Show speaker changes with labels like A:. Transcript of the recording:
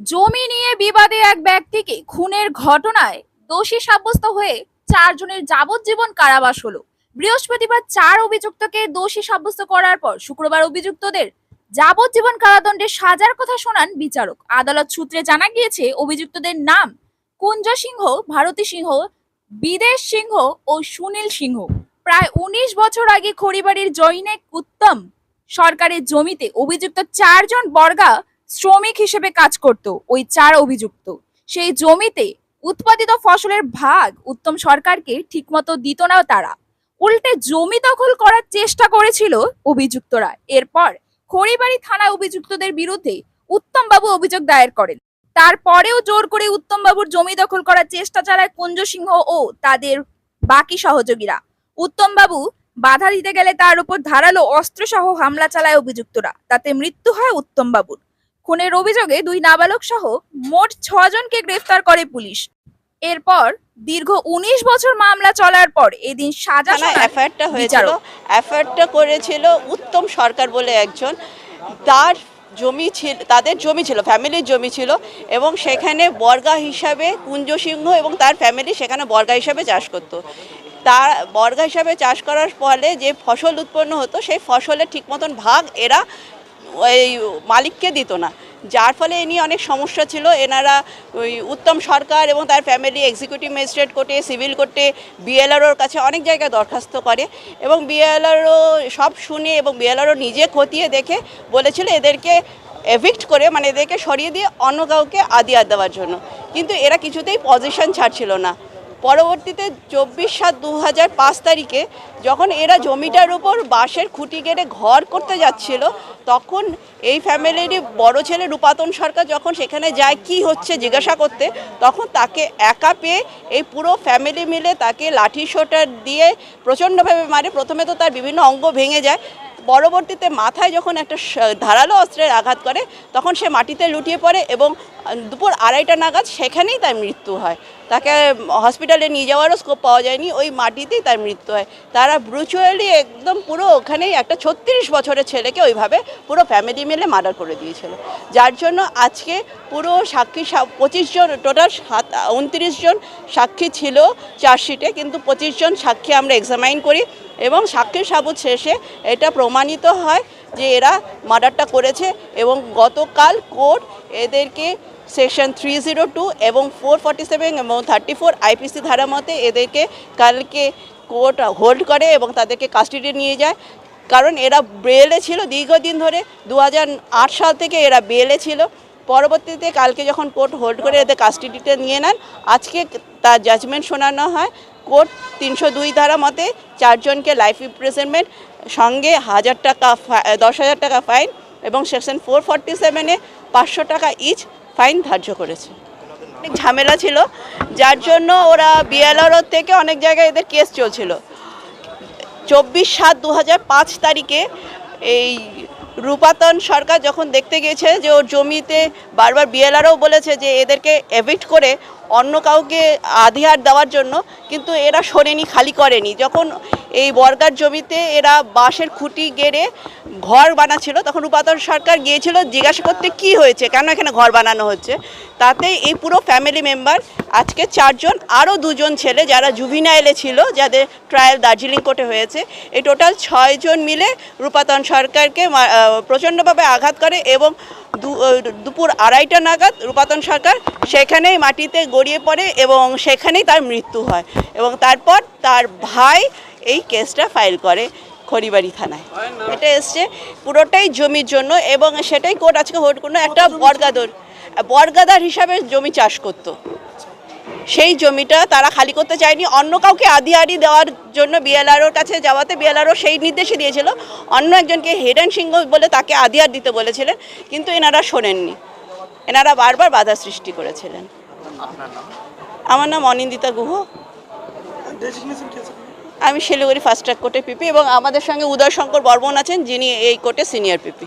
A: জমি নিয়ে বিবাদে এক ব্যক্তিকে খুনের ঘটনায় দোষী সাব্যস্ত হয়ে চারজনের যাবজ্জীবন কারাবাস হলো। বৃহস্পতিবার চার অভিযুক্তকে দোষী সাব্যস্ত করার পর শুক্রবার অভিযুক্তদের যাবজ্জীবন কারাদণ্ডের সাজার কথা শোনান বিচারক। আদালত সূত্রে জানা গিয়েছে, অভিযুক্তদের নাম কুঞ্জ সিংহ, ভারতী সিংহ, বিদেশ সিংহ ও সুনীল সিংহ। প্রায় উনিশ বছর আগে খড়িবাড়ির জৈনেক উত্তম সরকারের জমিতে অভিযুক্ত চারজন বর্গা শ্রমিক হিসেবে কাজ করত, ওই চার অভিযুক্ত। সেই জমিতে উৎপাদিত ফসলের ভাগ উত্তম সরকারকে ঠিকমতো দিত না তারা। উল্টে জমি দখল করার চেষ্টা করেছিল অভিযুক্তরা। এরপর খড়িবাড়ি থানা অভিযুক্তদের বিরুদ্ধে উত্তমবাবু অভিযোগ দায়ের করেন। তারপরেও জোর করে উত্তমবাবুর জমি দখল করার চেষ্টা চালায় কুঞ্জ সিংহ ও তাদের বাকি সহযোগীরা। উত্তমবাবু বাধা দিতে গেলে তার উপর ধারালো অস্ত্রসহ হামলা চালায় অভিযুক্তরা। তাতে মৃত্যু হয় উত্তমবাবুর। খুনের অভিযোগে দুই নাবালক সহ মোট ছজনকে গ্রেফতার করে পুলিশ। এরপর দীর্ঘ উনিশ বছর মামলা চলার পর এদিন সাজা
B: এফআইআরটা হয়েছিল। এফআইআরটা করেছিল উত্তম সরকার বলে একজন। তার জমি ছিল তাদের জমি ছিল ফ্যামিলির জমি ছিল এবং সেখানে বর্গা হিসাবে কুঞ্জ সিংহ এবং তার ফ্যামিলি সেখানে বর্গা হিসাবে চাষ করতো। তার বর্গা হিসাবে চাষ করার ফলে যে ফসল উৎপন্ন হতো সেই ফসলের ঠিক মতন ভাগ এরা ওই মালিককে দিত না। যার ফলে এ নিয়ে অনেক সমস্যা ছিল। এনারা ওই উত্তম সরকার এবং তার ফ্যামিলি এক্সিকিউটিভ ম্যাজিস্ট্রেট কোর্টে সিভিল কোর্টে বিএলআরওর কাছে অনেক জায়গায় দরখাস্ত করে এবং বিএলআরও সব শুনে এবং বিএলআরও নিজে খতিয়ে দেখে বলেছিল এদেরকে এভিক্ট করে মানে এদেরকে সরিয়ে দিয়ে অন্য কাউকে আদিয়ার দেওয়ার জন্য। কিন্তু এরা কিছুতেই পজিশন ছাড়ছিল না। পরবর্তীতে চব্বিশ সাত দু হাজার পাঁচ তারিখে যখন এরা জমিটার উপর বাঁশের খুঁটি কেটে ঘর করতে যাচ্ছিল, তখন এই ফ্যামিলিরই বড় ছেলে রূপাতন সরকার যখন সেখানে যায় কি হচ্ছে জিজ্ঞাসা করতে, তখন তাকে একা পেয়ে এই পুরো ফ্যামিলি মিলে তাকে লাঠি সোটার দিয়ে প্রচণ্ডভাবে মারে। প্রথমে তো তার বিভিন্ন অঙ্গ ভেঙে যায় পরবর্তীতে মাথায় যখন একটা ধারালো অস্ত্রের আঘাত করে, তখন সে মাটিতে লুটিয়ে পড়ে এবং দুপুর আড়াইটা নাগাদ সেখানেই তার মৃত্যু হয়। তাকে হসপিটালে নিয়ে যাওয়ারও স্কোপ পাওয়া যায়নি, ওই মাটিতেই তার মৃত্যু হয়। তারা ব্রুচুয়ালি একদম পুরো ওখানেই একটা ছত্রিশ বছরের ছেলেকে ওইভাবে পুরো ফ্যামিলি মিলে মার্ডার করে দিয়েছিল। যার জন্য আজকে পুরো সাক্ষী পঁচিশ জন টোটাল সাত উনত্রিশ জন সাক্ষী ছিল চার্জশিটে, কিন্তু পঁচিশ জন সাক্ষী আমরা এক্সামাইন করি। এবং সাক্ষীর সাবুত শেষে এটা প্রমাণিত হয় যে এরা মার্ডারটা করেছে এবং গতকাল কোর্ট এদেরকে সেকশন থ্রি জিরো টু এবং ফোর ফর্টি সেভেন এবং থার্টি ফোর আইপিসি ধারা মতে এদেরকে কালকে কোর্ট হোল্ড করে এবং তাদেরকে কাস্টডি নিয়ে যায়। কারণ এরা বেলে ছিল, দীর্ঘদিন ধরে দু হাজার আট সাল থেকে এরা বেলে ছিল। পরবর্তীতে কালকে যখন কোর্ট হোল্ড করে এদের কাস্টডিতে নিয়ে নেন, আজকে তার জাজমেন্ট শোনানো হয়। কোর্ট তিনশো দুই ধারা মতে চারজনকে লাইফ ইমপ্রিজনমেন্ট সঙ্গে হাজার টাকা দশ হাজার টাকা ফাইন এবং সেকশন ফোর ফর্টি সেভেনে পাঁচশো টাকা ইচ ফাইন ধার্য করেছে। অনেক ঝামেলা ছিল, যার জন্য ওরা বিএলআরও থেকে অনেক জায়গায় এদের কেস চলছিল। চব্বিশ সাত দু তারিখে এই রূপাতন সরকার যখন দেখতে গিয়েছে যে ওর জমিতে বারবার বিএলআরও বলেছে যে এদেরকে এভিক্ট করে অন্য কাউকে আধিহার দেওয়ার জন্য, কিন্তু এরা শোনেনি খালি করেনি। যখন এই বর্গার জমিতে এরা বাঁশের খুঁটি গেড়ে ঘর বানাচ্ছিল, তখন রূপাতন সরকার গিয়েছিল জিজ্ঞাসা করতে কি হয়েছে, কেন এখানে ঘর বানানো হচ্ছে? তাতে এই পুরো ফ্যামিলি মেম্বার আজকে চারজন, আরও দুজন ছেলে যারা জুভিনাইলে ছিল, যাদের ট্রায়াল দার্জিলিং কোর্টে হয়েছে, এই টোটাল ছয়জন মিলে রূপাতন সরকারকে প্রচণ্ডভাবে আঘাত করে এবং দুপুর আড়াইটা নাগাদ রূপাতন সরকার সেখানেই মাটিতে গড়িয়ে পড়ে এবং সেখানেই তার মৃত্যু হয় এবং তারপর তার ভাই এই কেসটা ফাইল করে খড়িবাড়ি থানায়। এটা এসছে পুরোটাই জমির জন্য এবং সেটাই কোর্ট আজকে হোল্ড করল। একটা বর্গাদর বর্গাদার হিসাবে জমি চাষ করতো। সেই জমিটা তারা খালি করতে চায়নি। অন্য কাউকে আদি দেওয়ার জন্য বিএলআরওর কাছে যাওয়াতে বিএলআরও সেই নির্দেশই দিয়েছিল। অন্য একজনকে হেডেন সিংহ বলে তাকে আদিয়ার দিতে বলেছিলেন কিন্তু এনারা শোনেননি। এনারা বারবার বাধা সৃষ্টি করেছিলেন। আমার নাম অনিন্দিতা গুহ। আমি শিলিগুড়ি ফার্স্ট ট্র্যাক কোর্টে পিপি এবং আমাদের সঙ্গে উদয় শঙ্কর বর্মন আছেন যিনি এই কোর্টে সিনিয়র পিপি।